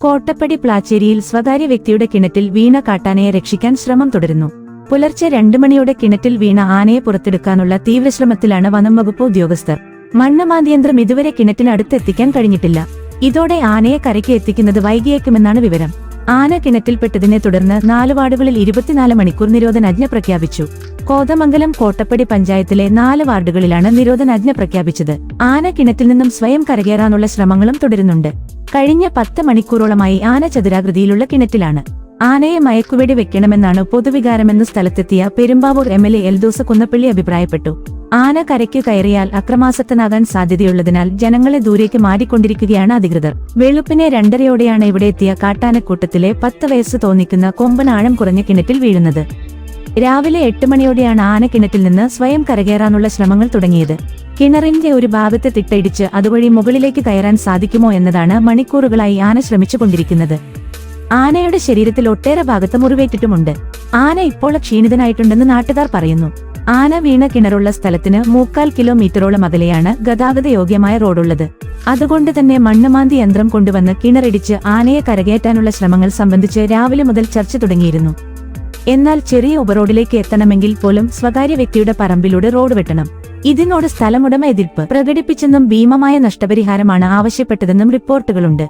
കോട്ടപ്പടി പ്ലാച്ചേരിയിൽ സ്വകാര്യ വ്യക്തിയുടെ കിണറ്റിൽ വീണ കാട്ടാനയെ രക്ഷിക്കാൻ ശ്രമം തുടരുന്നു. പുലർച്ചെ രണ്ടു മണിയോടെ കിണറ്റിൽ വീണ ആനയെ പുറത്തെടുക്കാനുള്ള തീവ്രശ്രമത്തിലാണ് വനം വകുപ്പ് ഉദ്യോഗസ്ഥർ. മണ്ണ് മാന്തിയന്ത്രം ഇതുവരെ കിണറ്റിനടുത്തെത്തിക്കാൻ കഴിഞ്ഞിട്ടില്ല. ഇതോടെ ആനയെ കരയ്ക്ക് എത്തിക്കുന്നത് വൈകിയേക്കുമെന്നാണ് വിവരം. ആന കിണറ്റിൽപ്പെട്ടതിനെ തുടർന്ന് നാല് വാർഡുകളിൽ ഇരുപത്തിനാല് മണിക്കൂർ നിരോധനാജ്ഞ പ്രഖ്യാപിച്ചു. കോതമംഗലം കോട്ടപ്പടി പഞ്ചായത്തിലെ നാല് വാർഡുകളിലാണ് നിരോധനാജ്ഞ പ്രഖ്യാപിച്ചത്. ആന കിണറ്റിൽ നിന്നും സ്വയം കരകയറാനുള്ള ശ്രമങ്ങളും തുടരുന്നുണ്ട്. കഴിഞ്ഞ പത്ത് മണിക്കൂറോളമായി ആന ചതുരാകൃതിയിലുള്ള കിണറ്റിലാണ്. ആനയെ മയക്കുവെടി വെക്കണമെന്നാണ് പൊതുവികാരമെന്ന് സ്ഥലത്തെത്തിയ Perumbavoor M L A Eldhose Kunnappilly അഭിപ്രായപ്പെട്ടു. ആന കരയ്ക്ക് കയറിയാൽ അക്രമാസക്തനാകാൻ സാധ്യതയുള്ളതിനാൽ ജനങ്ങളെ ദൂരേക്ക് മാറിക്കൊണ്ടിരിക്കുകയാണ് അധികൃതർ. വെളുപ്പിനെ രണ്ടരയോടെയാണ് ഇവിടെ എത്തിയ കാട്ടാനക്കൂട്ടത്തിലെ പത്ത് വയസ്സ് തോന്നിക്കുന്ന കൊമ്പനാഴം കുറഞ്ഞ കിണറ്റിൽ വീഴുന്നത്. രാവിലെ എട്ട് മണിയോടെയാണ് ആന കിണറ്റിൽ നിന്ന് സ്വയം കരകയറാനുള്ള ശ്രമങ്ങൾ തുടങ്ങിയത്. കിണറിന്റെ ഒരു ഭാഗത്ത് തിട്ടയിടിച്ച് അതുവഴി മുകളിലേക്ക് കയറാൻ സാധിക്കുമോ എന്നതാണ് മണിക്കൂറുകളായി ആന ശ്രമിച്ചുകൊണ്ടിരിക്കുന്നത് ആനയുടെ ശരീരത്തിൽ ഒട്ടേറെ ഭാഗത്ത് മുറിവേറ്റിട്ടുമുണ്ട്. ആന ഇപ്പോൾ ക്ഷീണിതനായിട്ടുണ്ടെന്ന് നാട്ടുകാർ പറയുന്നു. ആന വീണ കിണറുള്ള സ്ഥലത്തിന് മൂക്കാൽ കിലോമീറ്ററോളം അകലെയാണ് ഗതാഗത യോഗ്യമായ റോഡുള്ളത്. അതുകൊണ്ട് തന്നെ മണ്ണുമാന്തി യന്ത്രം കൊണ്ടുവന്ന് കിണറിടിച്ച് ആനയെ കരകയറ്റാനുള്ള ശ്രമങ്ങൾ സംബന്ധിച്ച് രാവിലെ മുതൽ ചർച്ച തുടങ്ങിയിരുന്നു. എന്നാൽ ചെറിയ ഉപറോഡിലേക്ക് എത്തണമെങ്കിൽ പോലും സ്വകാര്യ വ്യക്തിയുടെ പറമ്പിലൂടെ റോഡ് വെട്ടണം. ഇതിനോട് സ്ഥലമുടമ എതിർപ്പ് പ്രകടിപ്പിച്ചെന്നും ഭീമമായ നഷ്ടപരിഹാരമാണ് ആവശ്യപ്പെട്ടതെന്നും റിപ്പോർട്ടുകളുണ്ട്.